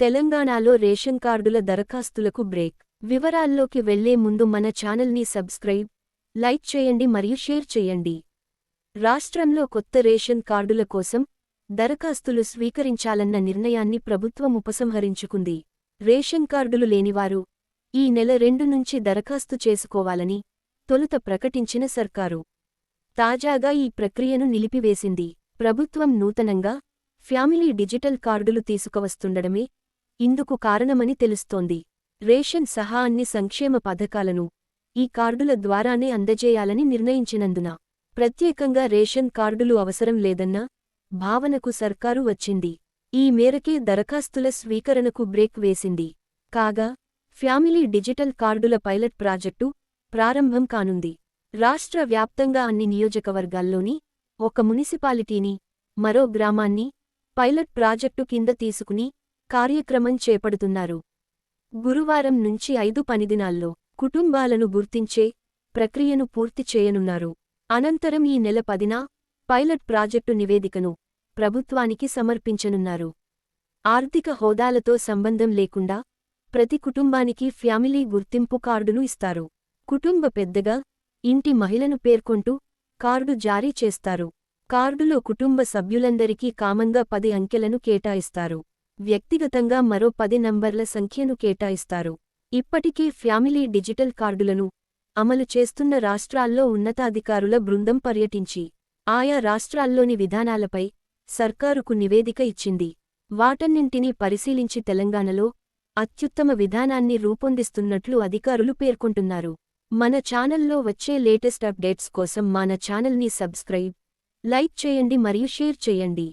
తెలంగాణలో రేషన్ కార్డుల దరఖాస్తులకు బ్రేక్. వివరాల్లోకి వెళ్ళే ముందు మన ఛానల్ని సబ్స్క్రైబ్ లైక్ చేయండి మరియు షేర్ చేయండి. రాష్ట్రంలో కొత్త రేషన్ కార్డుల కోసం దరఖాస్తులు స్వీకరించాలన్న నిర్ణయాన్ని ప్రభుత్వం ఉపసంహరించుకుంది. రేషన్ కార్డులు లేనివారు ఈ నెల రెండు నుంచి దరఖాస్తు చేసుకోవాలని తొలుత ప్రకటించిన సర్కారు. తాజాగా ఈ ప్రక్రియను నిలిపివేసింది. ప్రభుత్వం నూతనంగా ఫ్యామిలీ డిజిటల్ కార్డులు తీసుకువస్తుండడమే ఇందుకు కారణమని తెలుస్తోంది. రేషన్ సహా అన్ని సంక్షేమ పథకాలను ఈ కార్డుల ద్వారానే అందజేయాలని నిర్ణయించినందున ప్రత్యేకంగా రేషన్ కార్డులు అవసరం లేదన్న భావనకు సర్కారు వచ్చింది. ఈ మేరకే దరఖాస్తుల స్వీకరణకు బ్రేక్ వేసింది. కాగా ఫ్యామిలీ డిజిటల్ కార్డుల పైలట్ ప్రాజెక్టు ప్రారంభం కానుంది. రాష్ట్ర వ్యాప్తంగా అన్ని నియోజకవర్గాల్లోని ఒక మునిసిపాలిటీని మరో గ్రామాన్ని పైలట్ ప్రాజెక్టు కింద తీసుకుని కార్యక్రమం చేపడుతున్నారు. గురువారం నుంచి ఐదు పనిదినాల్లో కుటుంబాలను గుర్తించే ప్రక్రియను పూర్తి చేయనున్నారు. అనంతరం ఈ నెల పదిన పైలట్ ప్రాజెక్టు నివేదికను ప్రభుత్వానికి సమర్పించనున్నారు. ఆర్థిక హోదాలతో సంబంధం లేకుండా ప్రతి కుటుంబానికి ఫ్యామిలీ గుర్తింపు కార్డును ఇస్తారు. కుటుంబ పెద్దగా ఇంటి మహిళను పేర్కొంటూ కార్డు జారీ చేస్తారు. కార్డులో కుటుంబ సభ్యులందరికీ కామంగా పది అంకెలను కేటాయిస్తారు. వ్యక్తిగతంగా మరో పది నంబర్ల సంఖ్యను కేటాయిస్తారు. ఇప్పటికే ఫ్యామిలీ డిజిటల్ కార్డులను అమలు చేస్తున్న రాష్ట్రాల్లో ఉన్నతాధికారుల బృందం పర్యటించి ఆయా రాష్ట్రాల్లోని విధానాలపై సర్కారుకు నివేదిక ఇచ్చింది. వాటన్నింటినీ పరిశీలించి తెలంగాణలో అత్యుత్తమ విధానాన్ని రూపొందిస్తున్నట్లు అధికారులు పేర్కొంటున్నారు. మన ఛానల్లో వచ్చే లేటెస్ట్ అప్డేట్స్ కోసం మన ఛానల్ని సబ్స్క్రైబ్ లైక్ చేయండి మరియు షేర్ చేయండి.